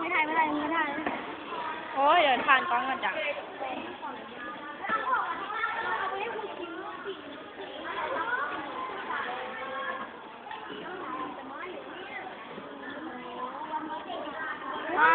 ไม่ถ่ายไม่ถ่ายไม่ถ่ายโอ้ยเดินผ่านกล้องกันจังว่า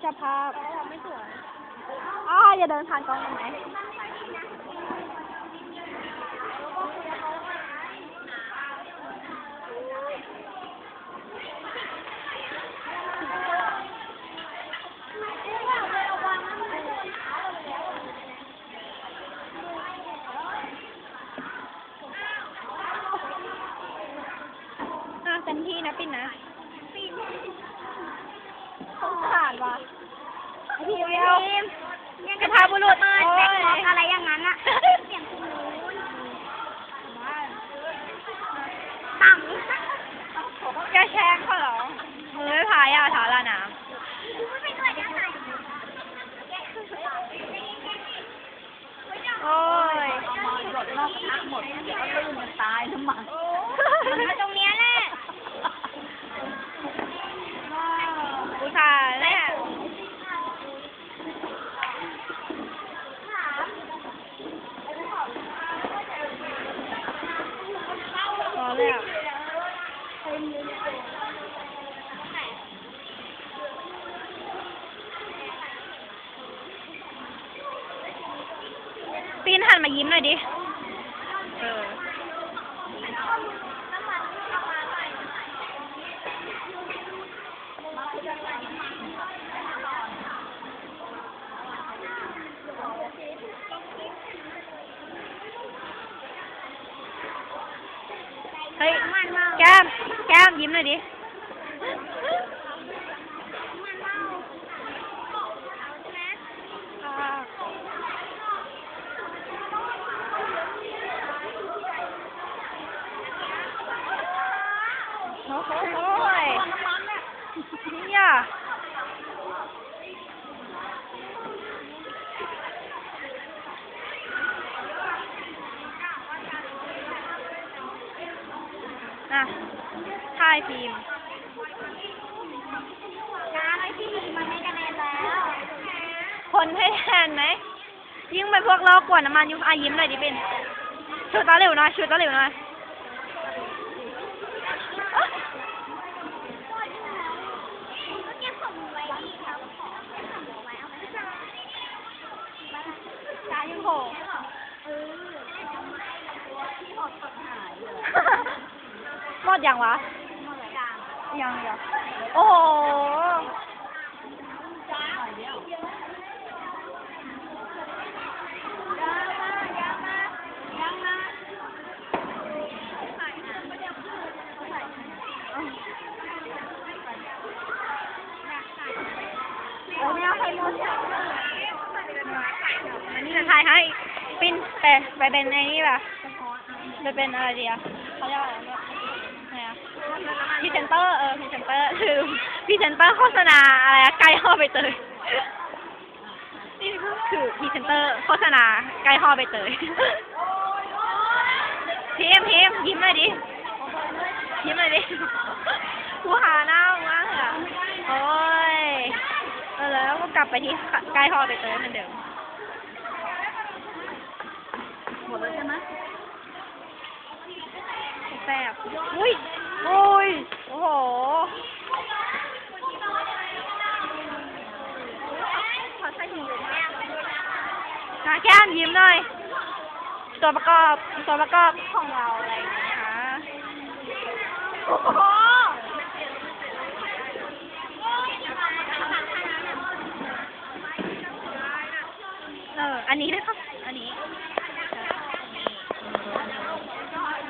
เจ้าภาพไม่สวยอ้าอย่าเดินผ่านกล้องได้ไหม อะเต็มที่นะปิ่นนะสงสารว่ะพี่เดียว ยัง กระทาบุรุษ เปิด โอ้ แบ็ค ย บ็อกอะไรอย่างนั้นอะเสียงคุณนู้นต่ำ แกแช่งเขาเหรอมือไม่พายอะถาลาน้ ไม่ด้วยได้ไหมำโอ้ย หมดนอกกระทะหมดเดี๋ยวก็ลื่นมันตายน้ำมันมันมาตรงเนี้ยแหละ อุตส่าห์เนี่ยรอเลยอะ ปีนหันมายิ้มหน่อยดิ เออ เฮ้ย แก้ม แก้มยิ้มหน่อยดิ โอ้โหโอ้ย เนี่ยอะถ่ายฟิล์มน้ำไอ้ที่มันไม่กระเด็นแล้ว คนให้แทนไหม ยิ่งเป็นพวกเรากวนน้ำมันยุ่งอายิ้มหน่อยดิเป็นชุดตาเหลวหน่อยชุดตาเหลวหน่อย ก็เก็บของไว้ที่เขาขอเก็บของไว้เอาไว้ให้เรา ตายังโผล่ เออที่อดตด หกหมดยังวะหมดจางยังยังโอ้โห ยังมายังมา โอ้ไม่เอาใครหมดอันนี้จะถ่ายให้ปิ้น ไปไปเป็นไอ้นี่ป่ะไปเป็นอะไรดีอะเขาเรียกอะไรนะไงอะพรีเซนเตอร์เออพรีเซนเตอร์คือพรีเซนเตอร์โฆษณาอะไรอะไก่ห่อใบเตยนี่คือพรีเซนเตอร์โฆษณาไก่ห่อใบเตยพิมพิมยิ้มหน่อยดิยิ้มหน่อยดิกูหาหน้ามึงมากเลยอะโอ้ยเออแล้วก็กลับไปที่ไก่ห่อใบเตยเหมือนเดิม หมดเลยใช่ไหมแสบอุ้ยอุ้ย โอ้โห ขอใส่ถุงมือแม่นาแก้มยิ้มหน่อย ตัวประกอบตัวประกอบของเราอะไรอย่างเงี้ยค่ะโอ้โหเออ อันนี้ด้วยครับ อันนี้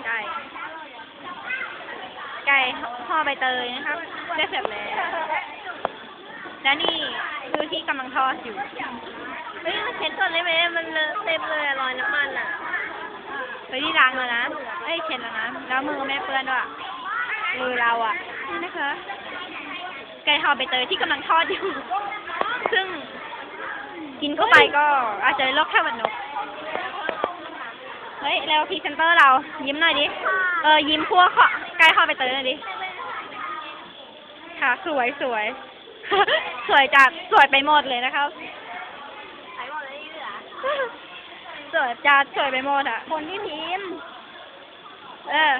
ไก่ ไก่ห่อใบเตยนะครับ ได้เสร็จแล้ว และนี่คือที่กำลังทอดอยู่ เฮ้ยมันเช็ดก่อนได้ไหมมันเลอะเต็มเลยอะรอยน้ำมันอะไปที่ร้านแล้วนะเอ้ยเช็ดแล้วนะ แล้วมือแม่เปื้อนด้วยมือเราอะ นี่นะคะ ไก่ห่อใบเตยที่กำลังทอดอยู่ ซึ่งกินเข้าไปก็อาจจะโรคแค่วัดนก เฮ้ย แล้วพรีเซนเตอร์เรา ยิ้มหน่อยดิ เออ ยิ้มพวกขา อไก่ห่อใบเตยหน่อยดิ ค่ะ สวยสวย สวยจัด สวยไปหมดเลยนะครับ ใช้หมดเลยเหลือสวยจัด สวยไปหมดอะ คนที่พิมพ์ เออ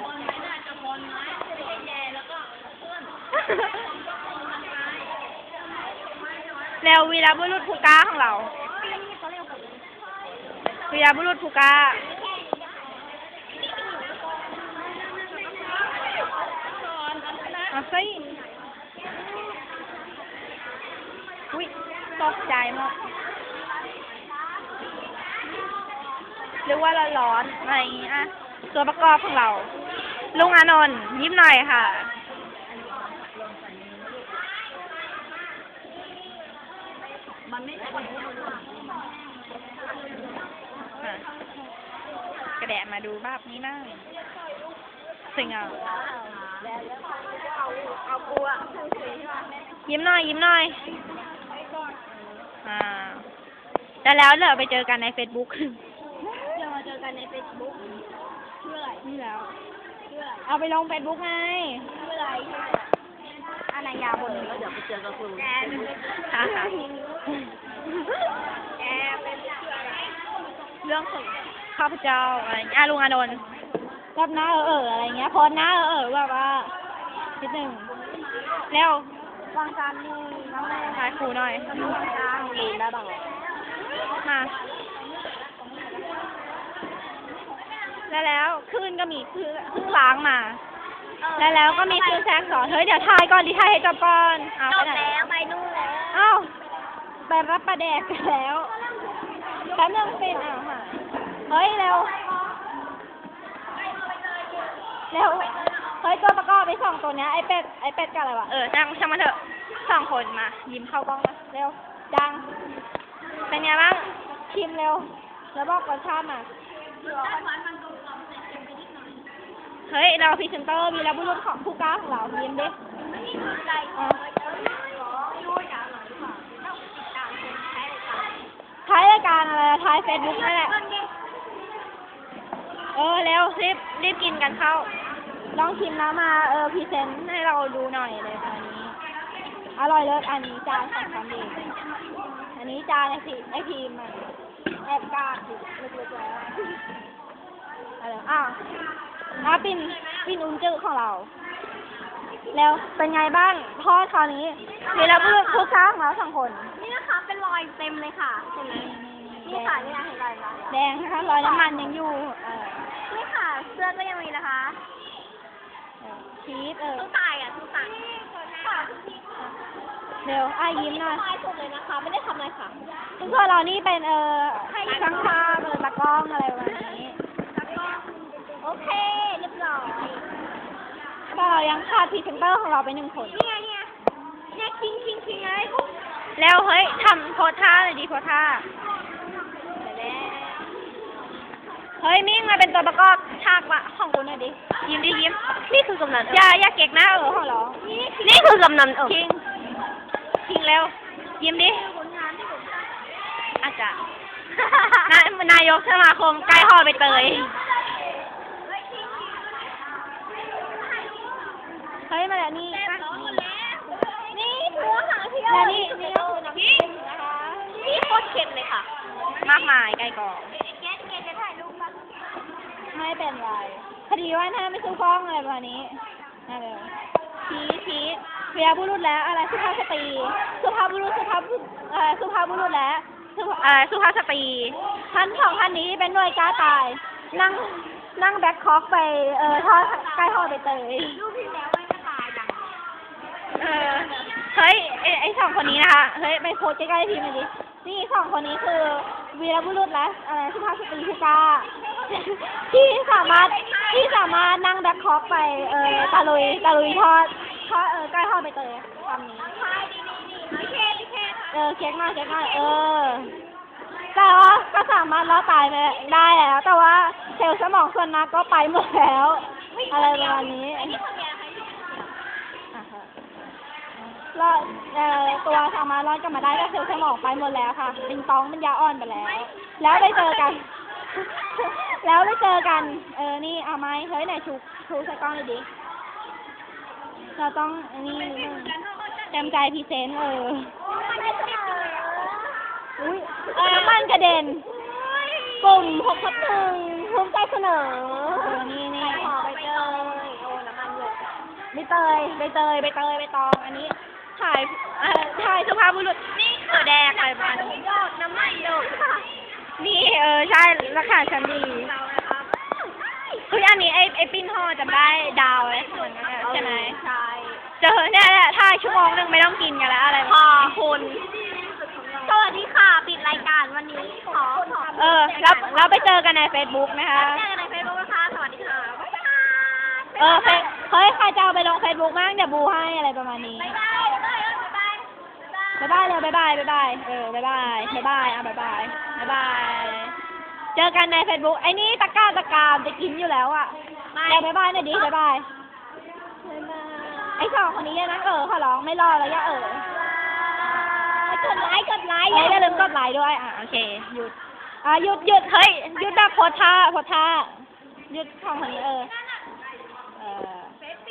แล้ววีรบุรุษภูก้าของเรา วีรบุรุษภูก้า เอาสิอุ้ยตกใจมากหรือว่าเราร้อนอะไรอย่างงี้อะตัวประกอบของเรา ลุงอานนท์ยิ้มหน่อยค่ะอะกระแดะมาดูภาพนี้บ้าง สิงอะเอากูอะยิ้มหน่อย ยิ้มหน่อยอ่าแล้วแล้วเดี๋ยวไปเจอกันในเฟซบุ๊กเดี๋ยวมาเจอกันในเฟซบุ๊กเพื่ออะไรนี่แล้วเพื่ออะไรเอาไปลงเฟซบุ๊กไงเพื่ออะไรอานายาบนแล้วเดี๋ยวไปเจอกับคุณแกเป็นค่ะค่ะแกเป็นเพื่ออะไรเรื่องของข้าพเจ้าอะไรอย่างเงี้ยอะลุงอานนท์ รับหน้าเออเอออะไรเงี้ยโพสหน้าเออเออแบบว่านิดหนึ่งเร็ววางจานนี่น้องแม่ถ่ายครูหน่อยวางจานลืมได้บ้างมาแล้วแล้วคลื่นก็มีคลื่นคลื่นล้างมา แล้วแล้วก็มีคลื่นแทรกสอนเฮ้ยเดี๋ยวถ่ายก่อนดิถ่ายให้จบก่อนเอาจไปบไหนแล้วไปนู่นแล้วเอ้าไปรับประแดกกันแล้วแป๊บนึงปิดอะค่ะเฮ้ยเร็ว เร็วเฮ้ยตัวประกอบไปสองตัวเนี้ยไอเป็ดไอเป็ดกับอะไรวะเออช่างช่างมันเถอะสองคนมา ยิ้มเข้ากล้องมาเร็วดัง เป็นไงบ้างชิมเร็ว แล้วบอกรสชาติมาเฮ้ยเราพรีเซนเตอร์มีแล้วบุรุษของผู้กล้าของเรายิ้มดิอะท้ายรายการอะไรท้ายเฟซบุ๊กนั่นแหละ เออ เร็วรีบรีบกินกันเข้า ลองชิมน้ำมาเออพรีเซนต์ให้เราดูหน่อยเลยตอนนี้ อร่อยเลิศอันนี้จานของคันดีอันนี้จานไอพีไอพีมันแอบกาดอยู่ลึกๆแล้วอะไรอ้าวอ้าปินปินอุ้นจื้อของเรา แล้วเป็นไงบ้างทอดคราวนี้มีเราเพื่อนทุกค้าของเราสองคน นี่นะคะเป็นรอยเต็มเลยค่ะเห็นไหมนี่ค่ะนี่นะเห็นรอยไหมแดงนะคะรอยน้ำมันยังอยู่เออนี่ค่ะเสื้อก็ยังมีนะคะ ชีสเออตู้ตายอะตู้ตายค่ะเร็วอ้ายยิ้มหน่อยตายสุดเลยนะคะ ไม่ได้ทำอะไรค่ะเพื่อนเรานี่เป็นเออช่างภาพเออตากล้องอะไรประมาณนี้แล้วก็โอเคเรียบร้อยแต่เรายังขาดพรีเซนเตอร์ของเราไปหนึ่งคนนี่ไงเนี่ยเนี่ยคิงคิงคิงไงแล้วเฮ้ยทำโพสท่าเลยดีโพสท่า เฮ้ยมิ่งมาเป็นตัวประกอบฉากละของกูหน่อยดิ ยิ้มดิยิ้ม นี่คือกำนันอย่าอย่าเก๊กหน้าเออของเรานี่นี่คือกำนันเออคิงคิงเร็วยิ้มดิผลงานที่ผมทอาจารย์นายนายกสมาคมใกล้ห่อไปเตย เฮ้ยมาแล้วนี่นี่หัวหางเที่ยวแล้วนี่นี่นี่นะคะนี่โคตรเค็มเลยค่ะ มากมายไกลกอง แกแกจะถ่ายรูปมา ไม่เป็นไรพอดีว่าถ้าไม่ซื้อกล้องอะไรประมาณนี้นั่นเลยชี้ชี้เวียบุรุษแล้ว อะไรสุภาพสตรีสุภาพบุรุษสุภาพบุรุษเอ่อสุภาพบุรุษแล้วสุภาเอ่อสุภาพสตรีท่านสองท่านนี้เป็นหน่วยกล้าตาย นั่งนั่งแบ็คคอกไปเอ่อทอดใกล้ทอดไปเตยรูปที่แล้วไม่ก็ตายจังเออเฮ้ยไอไอสองคนนี้นะคะเฮ้ยไปโพสใกล้ๆพี่มาดินี่สองคนนี้คือวีรบุรุษและอะไรสุภาพสตรีผู้กล้า ที่สามารถที่สามารถนั่งแบ็คคอกไปเออตะลุยตะลุยทอดทอดเออใกล้ทอดไปเตยคำนี้เออเช็คหน่อยเช็คหน่อยเออ แต่ว่าก็สามารถรอดตายไปได้แล้ว แต่ว่าเซลล์สมองส่วนมากก็ไปหมดแล้ว อะไรประมาณนี้ไอ้นี่คนเนี้ยใครอ่อดเอ่อตัวสามารถรอดกลับมาได้ก็คือสมองไปหมดแล้วค่ะเป็นตองเป็นยาอ่อนไปแล้ว แล้วได้เจอกัน แล้วได้เจอกัน เออ นี่เอาไหมเฮ้ยไหนชูชูใส่กล้องเลยดิ เราต้องอันนี้นิดนึงกันเท่าไหเต็มใจพรีเซนต์เออมันไม่เสนออุ้ยเออน้ำมันกระเด็นกลุ่มหกทับหนึ่งภูมิใจเสนอเออนี่นี่ขอไปเจยโอ้น้ำมันหยดใบเตยใบเตยใบเตยใบตอง อันนี้ถ่ายเอ่อถ่ายสุภาพบุรุษนี่คือแดงอะไรประมาณนี้หยดน้ำมันหยดค่ะ นี่เออใช่ราคาชั้นดีเรานะครับคืออันนี้ไอ้ไอ้ปิ้นห่อจำได้ดาวไอ้เหมือนกันอะใช่ไหมใช่เจอเนี่ยแหละถ้าชั่วโมงหนึ่งไม่ต้องกินกันแล้วอะไรขอบคุณสวัสดีค่ะ ปิดรายการวันนี้ขอขอเออแล้วแล้วไปเจอกันในเฟซบุ๊กนะคะเจอกันในเฟซบุ๊กนะคะสวัสดีค่ะบ๊ายบายเออเฟซเฮ้ยใครจะเอาไปลงเฟซบุ๊กบ้างเดี๋ยวบูให้อะไรประมาณนี้บ๊ายบายบ๊ายบายบ๊ายบายบ๊ายบายเลยบ๊ายบายบ๊ายบายเออบ๊ายบายบ๊ายบายอะบ๊ายบายบ๊ายบาย เจอกันในเฟซบุ๊กไอ้นี่ตะกร้าตะกรามจะกินอยู่แล้วอะเดี๋ยวบ๊ายบายหน่อยดิบ๊ายบายบ๊ายบาย ไอ้สองคนนี้เนี่ยนะเออขอร้องไม่รอแล้วอย่าเออกดไลค์กดไลค์เฮ้ยอย่าลืมกดไลค์ด้วยอะโอเคหยุดอะหยุดหยุดเฮ้ยหยุดแบบโพสท่าโพสท่าหยุดของคนนี้เออเออ